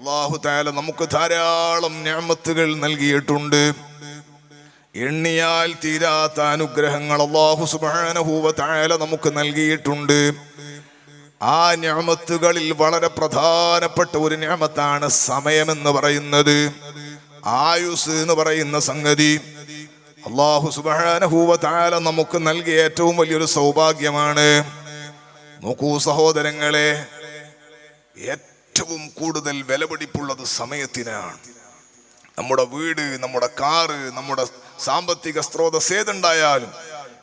അള്ളാഹു താല നമുക്ക് ധാരാളം ഞാമത്തുകൾ നൽകിയിട്ടുണ്ട്. എണ്ണിയാൽ തീരാത്ത അനുഗ്രഹങ്ങൾ അള്ളാഹു സുബാനഹൂവ താല നമുക്ക് നൽകിയിട്ടുണ്ട്. ആ ഞാമത്തുകളിൽ വളരെ പ്രധാനപ്പെട്ട ഒരു ഞാമത്താണ് സമയമെന്ന് പറയുന്നത്. ആയുസ് എന്ന് പറയുന്ന സംഗതി. അള്ളാഹു സുബാനഹൂവ താല നമുക്ക് നൽകിയ ഏറ്റവും വലിയൊരു സൗഭാഗ്യമാണ്. നോക്കൂ സഹോദരങ്ങളെ ഏറ്റവും കൂടുതൽ വിലപിടിപ്പുള്ളത് സമയത്തിനാണ്. നമ്മുടെ വീട് നമ്മുടെ കാറ് നമ്മുടെ സാമ്പത്തിക സ്രോതസ് ഏതുണ്ടായാലും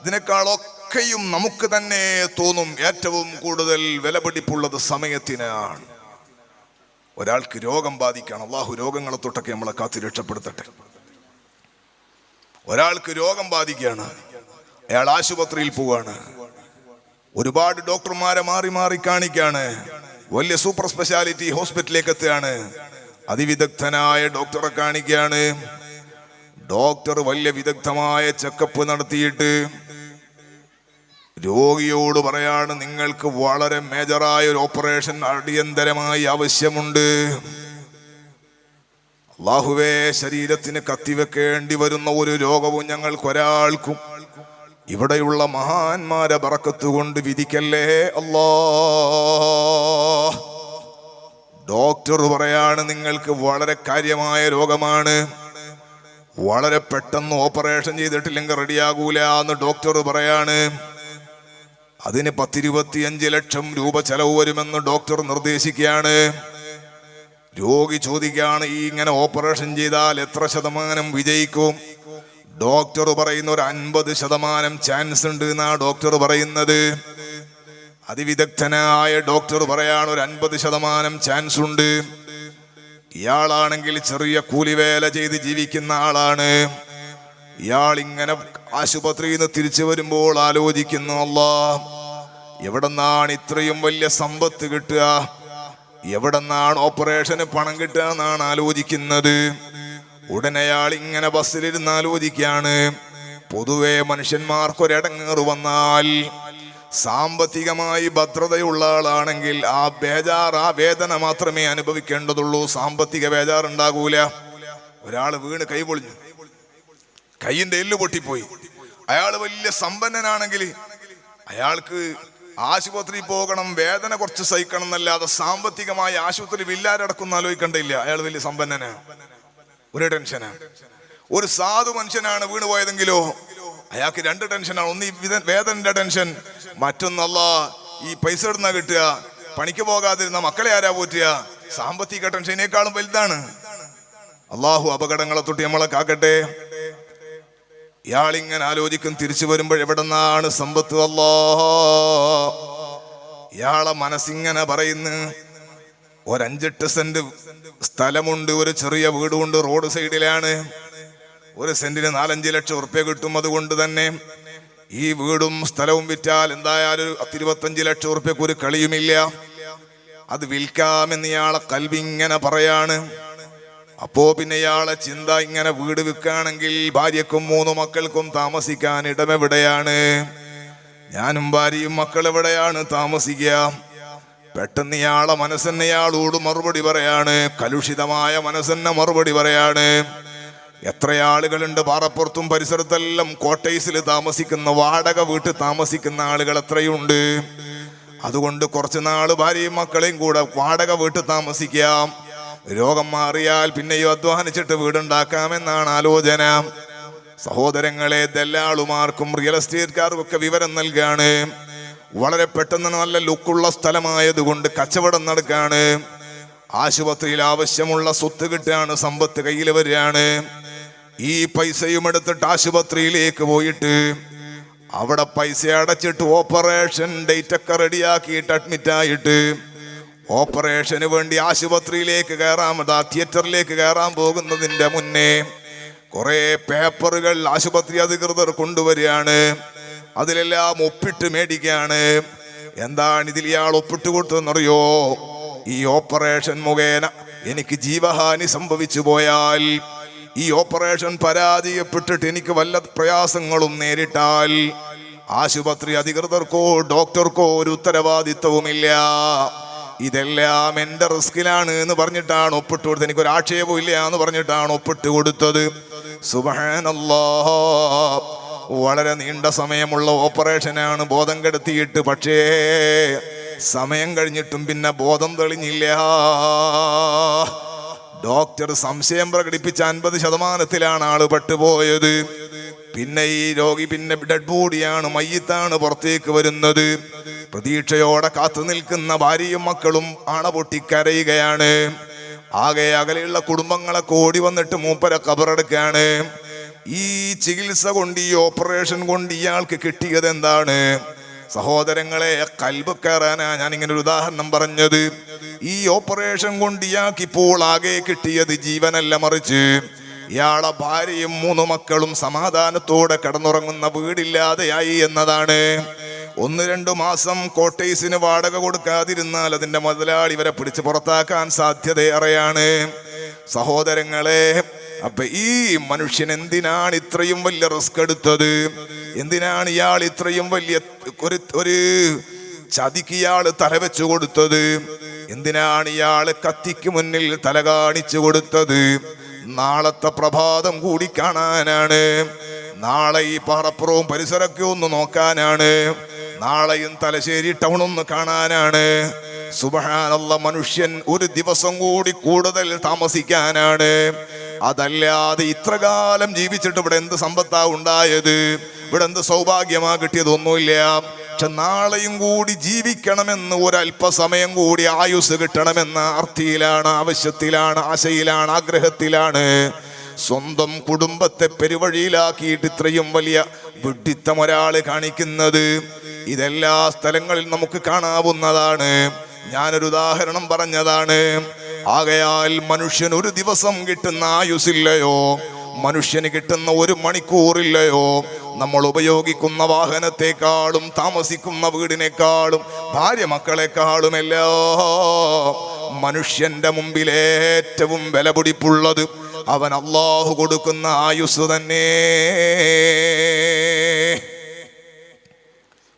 ഇതിനേക്കാളൊക്കെയും നമുക്ക് തന്നെ തോന്നും ഏറ്റവും കൂടുതൽ വിലപിടിപ്പുള്ളത് സമയത്തിനാണ്. ഒരാൾക്ക് രോഗം ബാധിക്കണം. അള്ളാഹു രോഗങ്ങളെ തൊട്ടൊക്കെ നമ്മളെ കാത്തി രക്ഷപ്പെടുത്തട്ടെ. ഒരാൾക്ക് രോഗം ബാധിക്കുകയാണ് അയാൾ ആശുപത്രിയിൽ പോവാണ്. ഒരുപാട് ഡോക്ടർമാരെ മാറി മാറി കാണിക്കാണ്. വലിയ സൂപ്പർ സ്പെഷ്യാലിറ്റി ഹോസ്പിറ്റലിലേക്ക് എത്തുകയാണ് അതിവിദഗ്ധനായ ഡോക്ടറെ കാണിക്കുകയാണ്. ഡോക്ടർ വലിയ വിദഗ്ധമായ ചെക്കപ്പ് നടത്തിയിട്ട് രോഗിയോട് പറയാണ് നിങ്ങൾക്ക് വളരെ മേജറായ ഒരു ഓപ്പറേഷൻ അടിയന്തരമായി ആവശ്യമുണ്ട്. അള്ളാഹുവേ ശരീരത്തിന് കത്തിവെക്കേണ്ടി വരുന്ന ഒരു രോഗവും ഞങ്ങൾക്കൊരാൾക്കും ഇവിടെയുള്ള മഹാന്മാരെ പറക്കത്തുകൊണ്ട് വിധിക്കല്ലേ അല്ലാ? ഡോക്ടർ പറയാണ് നിങ്ങൾക്ക് വളരെ കാര്യമായ രോഗമാണ്. വളരെ പെട്ടെന്ന് ഓപ്പറേഷൻ ചെയ്തിട്ടില്ലെങ്കിൽ റെഡിയാകൂല എന്ന് ഡോക്ടർ പറയാണ്. അതിന് പത്തിരുപത്തിയഞ്ച് ലക്ഷം രൂപ ചെലവ് വരുമെന്ന് ഡോക്ടർ നിർദ്ദേശിക്കുകയാണ്. രോഗി ചോദിക്കുകയാണ് ഈ ഇങ്ങനെ ഓപ്പറേഷൻ ചെയ്താൽ എത്ര ശതമാനം വിജയിക്കും? ഡോക്ടർ പറയുന്ന ഒരു അൻപത് ശതമാനം ചാൻസ് ഉണ്ട് എന്നാണ് ഡോക്ടർ പറയുന്നത്. അതിവിദഗ്ധനായ ഡോക്ടർ പറയാണ് ഒരു അൻപത് ശതമാനം ചാൻസ് ഉണ്ട്. ഇയാളാണെങ്കിൽ ചെറിയ കൂലിവേല ചെയ്ത് ജീവിക്കുന്ന ആളാണ്. ഇയാൾ ഇങ്ങനെ ആശുപത്രിയിൽ നിന്ന് തിരിച്ചു വരുമ്പോൾ ആലോചിക്കുന്നു അല്ലാ എവിടെന്നാണ് ഇത്രയും വലിയ സമ്പത്ത് കിട്ടുക? എവിടെന്നാണ് ഓപ്പറേഷന് പണം കിട്ടുക എന്നാണ് ആലോചിക്കുന്നത്? ഉടനെ അയാൾ ഇങ്ങനെ ബസ്സിലിരുന്ന് ആലോചിക്കുകയാണ്. പൊതുവെ മനുഷ്യന്മാർക്കൊരിടങ്ങേറ് വന്നാൽ സാമ്പത്തികമായി ഭദ്രതയുള്ള ആളാണെങ്കിൽ ആ ബേജാർ ആ വേദന മാത്രമേ അനുഭവിക്കേണ്ടതുള്ളൂ. സാമ്പത്തിക ബേജാർ ഉണ്ടാകൂല ഒരാൾ വീണ് കൈ പൊളിഞ്ഞു. കൈയിന്റെ എല്ല് പൊട്ടിപ്പോയി. അയാൾ വലിയ സമ്പന്നനാണെങ്കിൽ അയാൾക്ക് ആശുപത്രി പോകണം വേദന കുറച്ച് സഹിക്കണം എന്നല്ലാതെ സാമ്പത്തികമായി ആശുപത്രി വില്ലാരടക്കുന്ന ആലോചിക്കണ്ടില്ല അയാൾ വലിയ സമ്പന്നനാണ്. ഒരു ടെൻഷനാണ്. ഒരു സാധു മനുഷ്യനാണ് വീണ് പോയതെങ്കിലോ അയാൾക്ക് രണ്ട് ടെൻഷനാണ് ഒന്ന് ഈ വേദനന്റെ ടെൻഷൻ മറ്റൊന്നല്ല ഈ പൈസ ഇടുന്ന കിട്ടുക? പണിക്ക് പോകാതിരുന്ന മക്കളെ ആരാ പോറ്റുക? സാമ്പത്തിക ടെൻഷനേക്കാളും വലുതാണ്. അള്ളാഹു അപകടങ്ങളെ തൊട്ട് നമ്മളെ കാക്കട്ടെ. ഇയാളിങ്ങനെ ആലോചിക്കും തിരിച്ചു വരുമ്പോൾ എവിടെന്നാണ് സമ്പത്ത്? അല്ലോ. ഇയാളെ മനസ്സിങ്ങനെ പറയുന്നു ഒരഞ്ചെട്ട് സെന്റ് സ്ഥലമുണ്ട് ഒരു ചെറിയ വീടുണ്ട് റോഡ് സൈഡിലാണ്. ഒരു സെന്റിന് നാലഞ്ച് ലക്ഷം ഉറുപ്പ്യ കിട്ടും അതുകൊണ്ട് തന്നെ ഈ വീടും സ്ഥലവും വിറ്റാൽ എന്തായാലും ഇരുപത്തഞ്ച് ലക്ഷം ഉറുപ്പ്യക്ക് ഒരു കളിയുമില്ല. അത് വിൽക്കാമെന്ന് ഇയാളെ കൽവി ഇങ്ങനെ പറയാണ്. അപ്പോ പിന്നെ ഇയാളെ ചിന്ത ഇങ്ങനെ വീട് വിൽക്കുകയാണെങ്കിൽ ഭാര്യക്കും മൂന്ന് മക്കൾക്കും താമസിക്കാൻ ഇടമെവിടെയാണ്? ഞാനും ഭാര്യയും മക്കൾ എവിടെയാണ് താമസിക്കുക? പെട്ടെന്ന് ഇയാളെ മനസ്സെന്നെ ഇയാളോട് മറുപടി പറയാണ്. കലുഷിതമായ മനസ്സെന്നെ മറുപടി പറയാണ്. എത്ര ആളുകളുണ്ട് പാറപ്പുറത്തും പരിസരത്തെല്ലാം കോട്ടേഴ്സിൽ താമസിക്കുന്ന വാടക വീട്ടിൽ താമസിക്കുന്ന ആളുകൾ എത്രയുണ്ട്? അതുകൊണ്ട് കുറച്ച് നാൾ ഭാര്യയും മക്കളെയും കൂടെ വാടക വീട്ടിൽ താമസിക്കാം. രോഗം മാറിയാൽ പിന്നെയോ അധ്വാനിച്ചിട്ട് വീടുണ്ടാക്കാമെന്നാണ് ആലോചന. സഹോദരങ്ങളെ ദല്ലാളുമാർക്കും റിയൽ എസ്റ്റേറ്റ്കാർക്കും ഒക്കെ വിവരം നൽകാണ്. വളരെ പെട്ടെന്ന് നല്ല ലുക്കുള്ള സ്ഥലമായതുകൊണ്ട് കച്ചവടം നടക്കാണ്. ആശുപത്രിയിൽ ആവശ്യമുള്ള സ്വത്ത് കിട്ടുകയാണ് സമ്പത്ത് കയ്യിൽ വരികയാണ്. ഈ പൈസയും എടുത്തിട്ട് ആശുപത്രിയിലേക്ക് പോയിട്ട് അവിടെ പൈസ അടച്ചിട്ട് ഓപ്പറേഷൻ ഡേറ്റ് ഒക്കെ റെഡിയാക്കിയിട്ട് അഡ്മിറ്റ് ആയിട്ട് ഓപ്പറേഷന് വേണ്ടി ആശുപത്രിയിലേക്ക് കയറാൻ അതാ തിയേറ്ററിലേക്ക് കയറാൻ പോകുന്നതിന്റെ മുന്നേ കുറെ പേപ്പറുകൾ ആശുപത്രി അധികൃതർ കൊണ്ടുവരികയാണ്. അതിലെല്ലാം ഒപ്പിട്ട് മേടിക്കുകയാണ്. എന്താണ് ഇതിൽ ഇയാൾ ഒപ്പിട്ട് കൊടുത്തതെന്നറിയോ? ഈ ഓപ്പറേഷൻ മുഖേന എനിക്ക് ജീവഹാനി സംഭവിച്ചു പോയാൽ ഈ ഓപ്പറേഷൻ പരാജയപ്പെട്ടിട്ട് എനിക്ക് വല്ല പ്രയാസങ്ങളും നേരിട്ടാൽ ആശുപത്രി അധികൃതർക്കോ ഡോക്ടർക്കോ ഒരു ഉത്തരവാദിത്വവുമില്ല. ഇതെല്ലാം എന്റെ റിസ്കിലാണ് എന്ന് പറഞ്ഞിട്ടാണ് ഒപ്പിട്ട് കൊടുത്തത്. എനിക്കൊരു ആക്ഷേപവും ഇല്ല എന്ന് പറഞ്ഞിട്ടാണ് ഒപ്പിട്ട് കൊടുത്തത്. സുബഹാനല്ലാ. വളരെ നീണ്ട സമയമുള്ള ഓപ്പറേഷനാണ് ബോധം കെടുത്തിയിട്ട്. പക്ഷേ സമയം കഴിഞ്ഞിട്ടും പിന്നെ ബോധം തെളിഞ്ഞില്ല. ഡോക്ടർ സംശയം പ്രകടിപ്പിച്ച അൻപത് ശതമാനത്തിലാണ് ആൾ പെട്ടുപോയത്. പിന്നെ ഈ രോഗി പിന്നെ ഡെഡ് ബോഡിയാണ് മയ്യത്താണ് പുറത്തേക്ക് വരുന്നത്. പ്രതീക്ഷയോടെ കാത്തു നിൽക്കുന്ന ഭാര്യയും മക്കളും ആണ പൊട്ടിക്കരയുകയാണ്. ആകെ അകലെയുള്ള കുടുംബങ്ങളെ കോടി വന്നിട്ട് മൂപ്പര കബറെടുക്കാണ് ഈ ചികിത്സ കൊണ്ട് ഈ ഓപ്പറേഷൻ കൊണ്ട് ഇയാൾക്ക് കിട്ടിയത് എന്താണ് സഹോദരങ്ങളെ കൽബ് കയറാനാ ഞാൻ ഇങ്ങനെ ഒരു ഉദാഹരണം പറഞ്ഞത്. ഈ ഓപ്പറേഷൻ കൊണ്ട് ഇയാൾക്ക് ഇപ്പോൾ ആകെ കിട്ടിയത് ജീവനല്ല മറിച്ച്. ഇയാളെ ഭാര്യയും മൂന്ന് മക്കളും സമാധാനത്തോടെ കിടന്നുറങ്ങുന്ന വീടില്ലാതെയായി എന്നതാണ്. ഒന്ന് രണ്ടു മാസം കോട്ടേഴ്സിന് വാടക കൊടുക്കാതിരുന്നാൽ അതിന്റെ മുതലാളി ഇവരെ പിടിച്ച് പുറത്താക്കാൻ സാധ്യതയേറെയാണ്. സഹോദരങ്ങളെ അപ്പൊ ഈ മനുഷ്യൻ എന്തിനാണ് ഇത്രയും വലിയ റിസ്ക് എടുത്തത്? എന്തിനാണ് ഇയാൾ ഇത്രയും വലിയ ഒരു ഒരു ചതിക്ക് ഇയാൾ തലവെച്ചു കൊടുത്തത്? എന്തിനാണ് ഇയാൾ കത്തിക്ക് മുന്നിൽ തല കാണിച്ചു കൊടുത്തത്? നാളത്തെ പ്രഭാതം കൂടി കാണാനാണ്. നാളെ ഈ പാറപ്പുറവും പരിസരമൊക്കെ ഒന്ന് നോക്കാനാണ്. നാളെയും തലശ്ശേരി ടൗൺ ഒന്ന് കാണാനാണ്. സുബഹാനുള്ള മനുഷ്യൻ ഒരു ദിവസം കൂടി കൂടുതൽ താമസിക്കാനാണ്. അതല്ലാതെ ഇത്രകാലം ജീവിച്ചിട്ട് ഇവിടെ എന്ത് സമ്പത്താ ഉണ്ടായത്? ഇവിടെ എന്ത് സൗഭാഗ്യമാ കിട്ടിയതൊന്നുമില്ല. പക്ഷെ നാളെയും കൂടി ജീവിക്കണമെന്ന് ഒരല്പസമയം കൂടി ആയുസ് കിട്ടണമെന്ന അർത്ഥിയിലാണ് ആവശ്യത്തിലാണ് ആശയിലാണ് ആഗ്രഹത്തിലാണ്. സ്വന്തം കുടുംബത്തെ പെരുവഴിയിലാക്കിയിട്ട് ഇത്രയും വലിയ വിഡിത്തം ഒരാൾ കാണിക്കുന്നത് ഇതെല്ലാ സ്ഥലങ്ങളിൽ നമുക്ക് കാണാവുന്നതാണ്. ഞാനൊരു ഉദാഹരണം പറഞ്ഞതാണ്. ആകയാൽ മനുഷ്യൻ ഒരു ദിവസം കിട്ടുന്ന ആയുസില്ലയോ മനുഷ്യന് കിട്ടുന്ന ഒരു മണിക്കൂറില്ലയോ? നമ്മൾ ഉപയോഗിക്കുന്ന വാഹനത്തെക്കാളും താമസിക്കുന്ന വീടിനേക്കാളും ഭാര്യ മക്കളെക്കാളും എല്ലാം മനുഷ്യന്റെ മുമ്പിൽ ഏറ്റവും വിലപിടിപ്പുള്ളത് അവൻ അള്ളാഹു കൊടുക്കുന്ന ആയുസ് തന്നെ.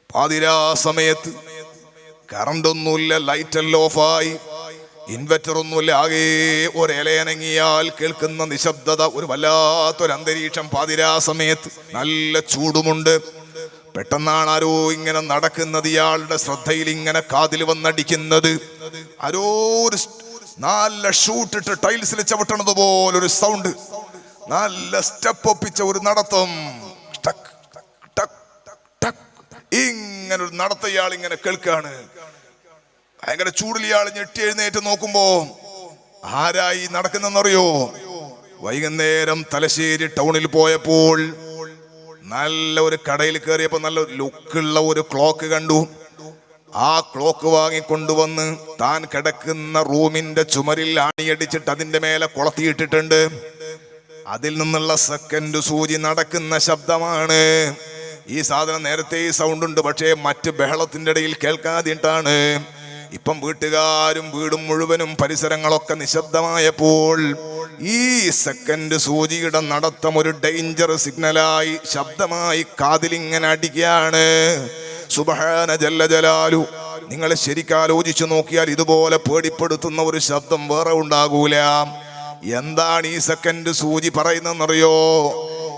പാതിരാ സമയത്ത് കറണ്ടൊന്നുമില്ല ലൈറ്റെല്ലാം ഓഫായി ഇൻവെർട്ടർ ഒന്നുമില്ല ആകെ ഒരിലയനങ്ങിയാൽ കേൾക്കുന്ന നിശബ്ദത ഒരു വല്ലാത്തൊരു അന്തരീക്ഷം പാതിരാ സമയത്ത്. നല്ല ചൂടുമുണ്ട്. പെട്ടെന്നാണ് ആരോ ഇങ്ങനെ നടക്കുന്നത് ഇയാളുടെ ശ്രദ്ധയിൽ ഇങ്ങനെ കാതിൽ വന്നടിക്കുന്നത്. ആരോ ഒരു നല്ല ഷൂട്ടിട്ട് ടൈൽസിൽ ചവിട്ടണത് പോലൊരു സൗണ്ട് നല്ല സ്റ്റെപ്പ് ഒപ്പിച്ച ഒരു നടത്തം. ടക് ടക് ടക് ഇങ്ങനെ ഒരു നടത്ത ഇയാൾ ഇങ്ങനെ കേൾക്കാണ്. ഭയങ്കര ചൂടിൽ ഇയാൾ ഞെട്ടി എഴുന്നേറ്റ് നോക്കുമ്പോ ആരായി നടക്കുന്നെന്നറിയോ വൈകുന്നേരം തലശ്ശേരി ടൗണിൽ പോയപ്പോൾ നല്ല ഒരു കടയിൽ കയറിയപ്പോ നല്ല ലുക്കുള്ള ഒരു ക്ലോക്ക് കണ്ടു. ആ ക്ലോക്ക് വാങ്ങിക്കൊണ്ടുവന്ന് താൻ കിടക്കുന്ന റൂമിന്റെ ചുമരിൽ ആണിയടിച്ചിട്ട് അതിന്റെ മേലെ കൊളത്തിയിട്ടിട്ടുണ്ട്. അതിൽ നിന്നുള്ള സെക്കൻഡ് സൂചി നടക്കുന്ന ശബ്ദമാണ്. ഈ സാധനം നേരത്തെ സൗണ്ട് ഉണ്ട് പക്ഷേ മറ്റ് ബഹളത്തിന്റെ ഇടയിൽ കേൾക്കാതിട്ടാണ്. ഇപ്പം വീട്ടുകാരും വീടും മുഴുവനും പരിസരങ്ങളൊക്കെ നിശബ്ദമായപ്പോൾ ഈ സെക്കൻഡ് സൂചിയുടെ നടത്തം ഒരു ഡേഞ്ചർ സിഗ്നലായി ശബ്ദമായി കാതിലിങ്ങനെ അടിക്കുകയാണ്. സുബഹാന ജല്ല ജലാലു. നിങ്ങൾ ശരിക്കാലോചിച്ചു നോക്കിയാൽ ഇതുപോലെ പേടിപ്പെടുത്തുന്ന ഒരു ശബ്ദം വേറെ ഉണ്ടാകൂല. എന്താണ് ഈ സെക്കൻഡ് സൂചി പറയുന്നതെന്നറിയോ?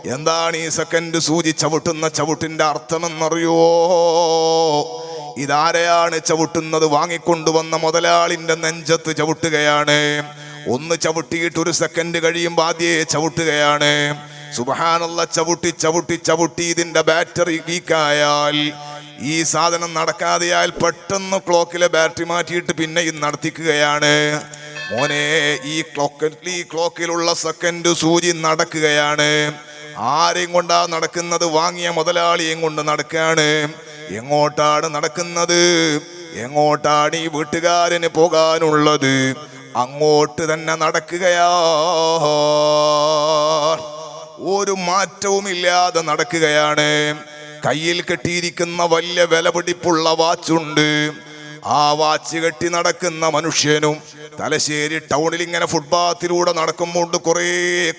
എന്താണ് ഈ സെക്കൻഡ് സൂചി ചവിട്ടുന്ന ചവിട്ടിന്റെ അർത്ഥമെന്നറിയോ? ഇതാരെയാണ് ചവിട്ടുന്നത്? വാങ്ങിക്കൊണ്ടുവന്ന മുതലാളിന്റെ നെഞ്ചത്ത് ചവിട്ടുകയാണ്. ഒന്ന് ചവിട്ടിയിട്ട് ഒരു സെക്കൻഡ് കഴിയുമ്പോൾ ആദ്യേ ചവിട്ടുകയാണ്. സുബഹാനുള്ള ചവിട്ടി ചവിട്ടി ചവിട്ടി ഇതിന്റെ ബാറ്ററി വീക്കായാൽ ഈ സാധനം നടക്കാതെയാൽ പെട്ടെന്ന് ക്ലോക്കിലെ ബാറ്ററി മാറ്റിയിട്ട് പിന്നെ ഇത് നടത്തിക്കുകയാണ്. മോനെ ഈ ക്ലോക്ക് ഈ ക്ലോക്കിലുള്ള സെക്കൻഡ് സൂചി നടക്കുകയാണ്. ആരെയും കൊണ്ടാ നടക്കുന്നത്? വാങ്ങിയ മുതലാളിയും കൊണ്ട് നടക്കുകയാണ്. എങ്ങോട്ടാണ് നടക്കുന്നത്? എങ്ങോട്ടാണ് ഈ വീട്ടുകാരന് പോകാനുള്ളത്? അങ്ങോട്ട് തന്നെ നടക്കുകയാ. ഒരു മാറ്റവും ഇല്ലാതെ നടക്കുകയാണ്. കയ്യിൽ കെട്ടിയിരിക്കുന്ന വലിയ വിലപിടിപ്പുള്ള വാച്ചുണ്ട്. ആ വാച്ച് കെട്ടി നടക്കുന്ന മനുഷ്യനും തലശ്ശേരി ടൗണിൽ ഇങ്ങനെ ഫുട്പാത്തിലൂടെ നടക്കുമ്പോൾ കുറേ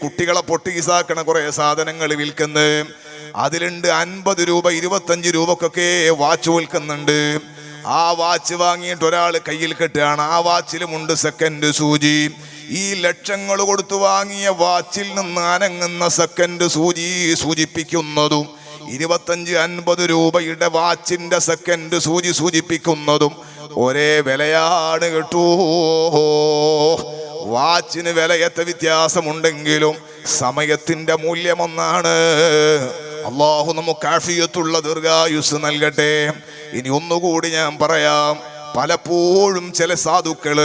കുട്ടികളെ പൊട്ടീസാക്കണ കുറേ സാധനങ്ങൾ വിൽക്കുന്നത് അതിലുണ്ട് അൻപത് രൂപ ഇരുപത്തഞ്ച് രൂപക്കൊക്കെ വാച്ച് വിൽക്കുന്നുണ്ട്. ആ വാച്ച് വാങ്ങിയിട്ട് ഒരാൾ കയ്യിൽ കെട്ടുകയാണ്. ആ വാച്ചിലുമുണ്ട് സെക്കൻഡ് സൂചി. ഈ ലക്ഷങ്ങൾ കൊടുത്തു വാങ്ങിയ വാച്ചിൽ നിന്ന് അനങ്ങുന്ന സെക്കൻഡ് സൂചി സൂചിപ്പിക്കുന്നതും ഇരുപത്തഞ്ച് അൻപത് രൂപയുടെ വാച്ചിന്റെ സെക്കൻഡ് സൂചി സൂചിപ്പിക്കുന്നതും ഒരേ വിലയാണ് കേട്ടോ. വാച്ചിന് വിലയത്തെ വ്യത്യാസമുണ്ടെങ്കിലും സമയത്തിന്റെ മൂല്യം ഒന്നാണ് അള്ളാഹു നമുക്ക് ആഫിയത്തുള്ള ദീർഘായുസ് നൽകട്ടെ. ഇനി ഒന്നുകൂടി ഞാൻ പറയാം. പലപ്പോഴും ചില സാധുക്കൾ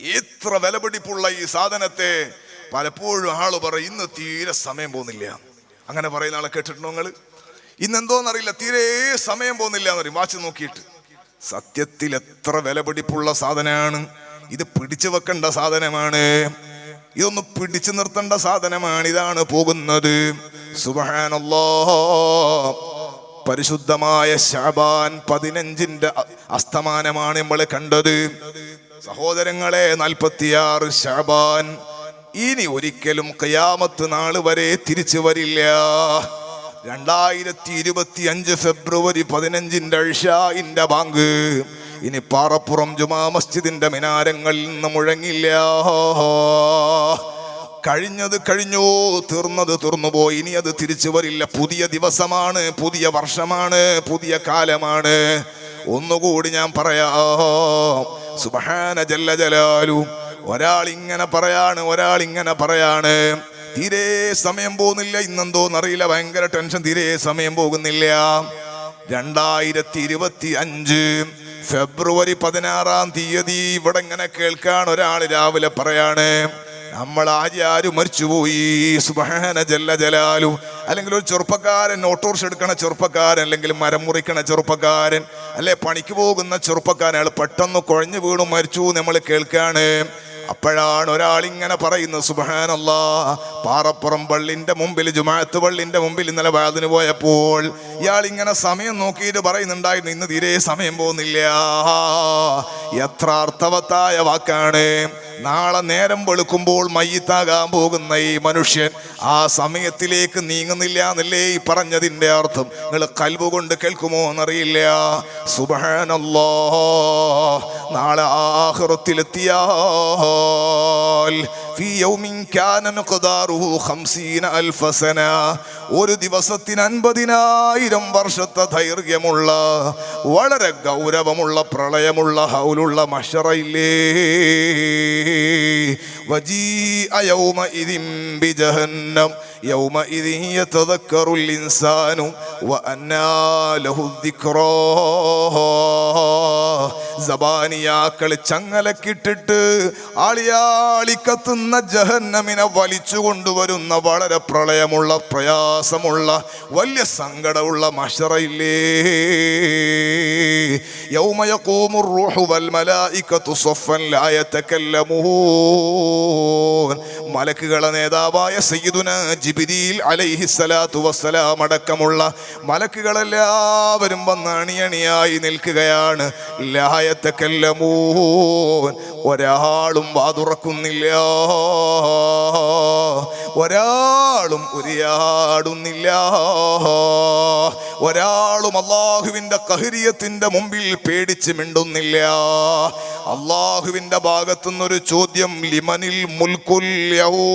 എത്ര വിലപിടിപ്പുള്ള ഈ സാധനത്തെ പലപ്പോഴും ആൾ പറയും ഇന്ന് തീരെ സമയം പോകുന്നില്ല. അങ്ങനെ പറയുന്ന ആളെ കേട്ടിട്ടുണ്ടോ നിങ്ങൾ? ഇന്ന് എന്തോന്നറിയില്ല തീരെ സമയം പോകുന്നില്ല എന്ന് പറയും. വാച്ച് നോക്കിയിട്ട്. സത്യത്തിൽ എത്ര വിലപിടിപ്പുള്ള സാധനമാണ്. ഇത് പിടിച്ചു വെക്കേണ്ട സാധനമാണ്. ഇതൊന്ന് പിടിച്ചു നിർത്തേണ്ട സാധനമാണ് ഇതാണ് പോകുന്നത് പരിശുദ്ധമായ ശാബാൻ പതിനഞ്ചിന്റെ അസ്തമാനമാണ് നമ്മൾ കണ്ടത്. സഹോദരങ്ങളെ നാൽപ്പത്തിയാറ് ശാബാൻ. ഇനി ഒരിക്കലും കയാമത്ത് നാൾ വരെ തിരിച്ചു വരില്ല. രണ്ടായിരത്തി ഇരുപത്തി അഞ്ച് ഫെബ്രുവരി പതിനഞ്ചിന്റെ അഴ്ഷായിന്റെ ബാങ്ക്. ഇനി പാറപ്പുറം ജുമാ മസ്ജിദിന്റെ മിനാരങ്ങളിൽ നിന്ന് മുഴങ്ങില്ല. കഴിഞ്ഞത് കഴിഞ്ഞു തീർന്നത് തീർന്നുപോയി ഇനി അത് തിരിച്ചു വരില്ല. പുതിയ ദിവസമാണ് പുതിയ വർഷമാണ് പുതിയ കാലമാണ്. ഒന്നുകൂടി ഞാൻ പറയാം. സുബഹാന ജല്ല ജലാലു. ഒരാൾ ഇങ്ങനെ പറയാണ് ഒരാൾ ഇങ്ങനെ പറയാണ്. തീരെ സമയം പോകുന്നില്ല. ഇന്നെന്തോന്നറിയില്ല. ഭയങ്കര ടെൻഷൻ. തീരെ സമയം പോകുന്നില്ല. രണ്ടായിരത്തി ഇരുപത്തി അഞ്ച് ഫെബ്രുവരി പതിനാറാം തീയതി ഇവിടെ ഇങ്ങനെ കേൾക്കാൻ ഒരാൾ രാവിലെ പറയാണ് നമ്മൾ ആര്യാരും മരിച്ചുപോയി? സുബഹന ജല്ല ജലാലു. അല്ലെങ്കിൽ ഒരു ചെറുപ്പക്കാരൻ ഓട്ടോറിക്ഷ എടുക്കണ ചെറുപ്പക്കാരൻ അല്ലെങ്കിൽ മരം മുറിക്കണ ചെറുപ്പക്കാരൻ അല്ലെ പണിക്ക് പോകുന്ന ചെറുപ്പക്കാരൻ അയാൾ പെട്ടെന്ന് കുഴഞ്ഞു വീണു മരിച്ചു നമ്മൾ കേൾക്കാണ്. അപ്പോഴാണ് ഒരാൾ ഇങ്ങനെ പറയുന്നത് സുബഹാനല്ലാ പാറപ്പുറം പള്ളിന്റെ മുമ്പിൽ ജുമാഅത്ത് പള്ളിന്റെ മുമ്പിൽ ഇന്നലെ വാതിന് പോയപ്പോൾ ഇയാൾ ഇങ്ങനെ സമയം നോക്കിയിട്ട് പറയുന്നുണ്ടായിരുന്നു ഇന്ന് തീരെ സമയം പോകുന്നില്ല. എത്ര അർത്ഥവത്തായ വാക്കാണ്. നാളെ നേരം വെളുക്കുമ്പോൾ മയ്യത്താകാൻ പോകുന്ന ഈ മനുഷ്യൻ ആ സമയത്തിലേക്ക് നീങ്ങുന്നില്ല എന്നല്ലേ ഈ പറഞ്ഞതിന്റെ അർത്ഥം. നിങ്ങൾ കൽവ് കൊണ്ട് കേൾക്കുമോ എന്നറിയില്ല. സുബാനല്ലോ നാളെ ആഹ്റത്തിലെത്തിയാൽ في يوم كان مقداره خمسين ألف سنة ഒരു ദിവസത്തിന് അൻപതിനായിരം വർഷത്തെ ദൈർഘ്യമുള്ള വളരെ ഗൗരവമുള്ള പ്രളയമുള്ള ഹൗലുള്ള മഷറയില്ലേ وجيء يومئذ بجهنم يومئذ يتذكر الإنسان وأنى له الذكرى ജബാനിയാക്കൾ ചങ്ങലക്കിട്ടിട്ട് ആളിയാളി കത്തുന്ന ജഹന്നമിനെ വലിച്ചു കൊണ്ടുവരുന്ന വളരെ പ്രളയമുള്ള പ്രയാസമുള്ള വലിയ സങ്കടമുള്ള മഷറയില്ലേ? യൗമയക്കൂമു റൂഹു വൽമലായിക്കത്തു സ്വഫൻ ലായത്തക്കല്ലമൂൻ മലക്കുകളെ നേതാവായ സയ്യിദുന ജിബിരിയിൽ അലൈഹി സലാത്തു വസ്സലാം അടക്കമുള്ള മലക്കുകളെല്ലാവരും വന്ന് അണിയണിയായി നിൽക്കുകയാണ്. ലായത്തക്കല്ലമൂൻ ഒരാളും വാതുറക്കുന്നില്ല. ഒരാളും ഉരിയാടുന്നില്ല. ഒരാളും അള്ളാഹുവിന്റെ കഹരിയത്തിന്റെ മുമ്പിൽ പേടിച്ച് മിണ്ടുന്നില്ല. അള്ളാഹുവിന്റെ ഭാഗത്തുനിന്നൊരു ചോദ്യം ലിമനിൽ മുൽക്കുല്യവോ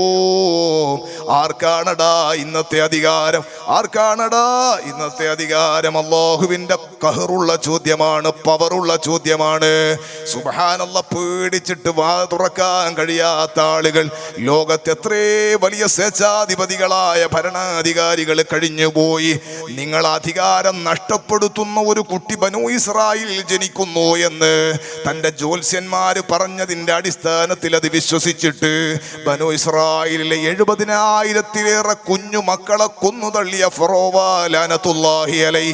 ആർക്കാണടാ ഇന്നത്തെ അധികാരം? ആർക്കാണടാ ഇന്നത്തെ അധികാരം? അള്ളാഹുവിന്റെ കഹറുള്ള ചോദ്യമാണ് പവറുള്ള ചോദ്യമാണ്. സുബഹാനല്ല പേടിച്ചിട്ട് വാ തുറക്കാൻ കഴിയാത്ത ആളുകൾ. ലോകത്ത് എത്രേ വലിയ സ്വേച്ഛാധിപതികളായ ഭരണാധികാരികൾ കഴിഞ്ഞുപോയി. നിങ്ങൾ അധികാരം നഷ്ടപ്പെടുത്തുന്ന ഒരു കുട്ടി ബനു ഇസ്രായേലിൽ ജനിക്കുന്നു എന്ന് തന്റെ ജ്യോത്സ്യന്മാര് പറഞ്ഞതിന്റെ അടിസ്ഥാനത്തിൽ അത് വിശ്വസിച്ചിട്ട് ബനു ഇസ്രായേലിലെ എഴുപതിനായിരത്തിലേറെ കുഞ്ഞു മക്കളെ കൊന്നു തള്ളിയ ഫിറോവാലാനത്തുല്ലാഹി അലൈ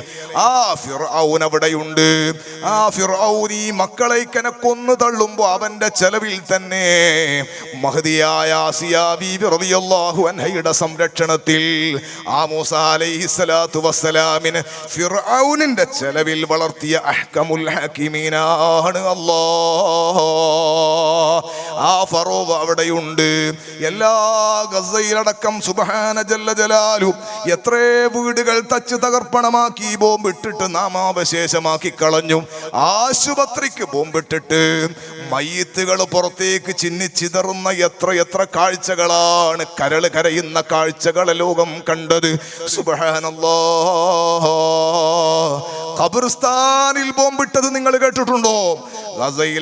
ആ ഫിർഔൻ അവിടെയുണ്ട്. ആ ഫിർഔൻ ഈ മക്കളെ ഇക്കനെ കൊന്നു തള്ളുമ്പോ അവന്റെ ചെലവിൽ തന്നെ മഹതിയായ ആസിയ ബീബി റളിയല്ലാഹു അൻഹയുടെ സംരക്ഷണത്തിൽ ആ മൂസ അലൈഹിസ്സലാത്തു വസ്സലാമിന് ഫിർഔനിന്റെ ചെലവിൽ വളർത്തിയ അഹ്കമുൽ ഹക്കീമീനാണ് അല്ലാ ആ ഫറോവ് അവിടെയുണ്ട്. എല്ലാ ഗസയിലടക്കം സുബഹാന ജല്ല ജലാലു എത്രേ വീടുകൾ തച്ച് തകർപ്പണമാക്കി ബോംബിട്ടിട്ട് നാമാവശേഷമാക്കി കളഞ്ഞു. ആശുപത്രിക്ക് ബോംബിട്ടിട്ട് മയ്യത്തുകൾ പുറത്തേക്ക് ചിന്നിച്ചിതറുന്ന എത്ര എത്ര കാഴ്ചകളാണ് കരൾ കരയുന്ന കാഴ്ചകളെ ലോകം കണ്ടത്. സുബഹാനല്ലോ ഖബർസ്ഥാനിൽ ബോംബിട്ടത് നിങ്ങൾ കേട്ടിട്ടുണ്ടോ?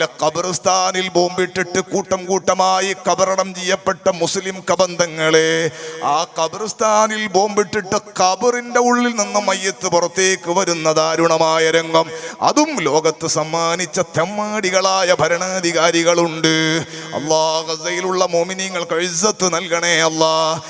ഗസയിലെ ഖബർസ്ഥാനിൽ ബോംബിട്ടിട്ട് കൂട്ടം കൂട്ടമായി കബറടം ചെയ്യപ്പെട്ട മുസ്ലിം കബന്ധങ്ങളെ ആ ഖബർസ്ഥാനിൽ ബോംബിട്ടിട്ട് ഖബറിന്റെ ഉള്ളിൽ നിന്ന് മയ്യത്ത് പുറത്തേക്ക് വരുന്ന ദാരുണമായ രംഗം. അതും ലോകത്ത് സമ്മാനിച്ച തെമ്മാടികളായ ഭരണാധികാരികളുണ്ട്. അള്ളാഹയിലുള്ള മോമിനിയങ്ങൾക്ക് എഴുസത്ത് നൽകണേ അല്ലാ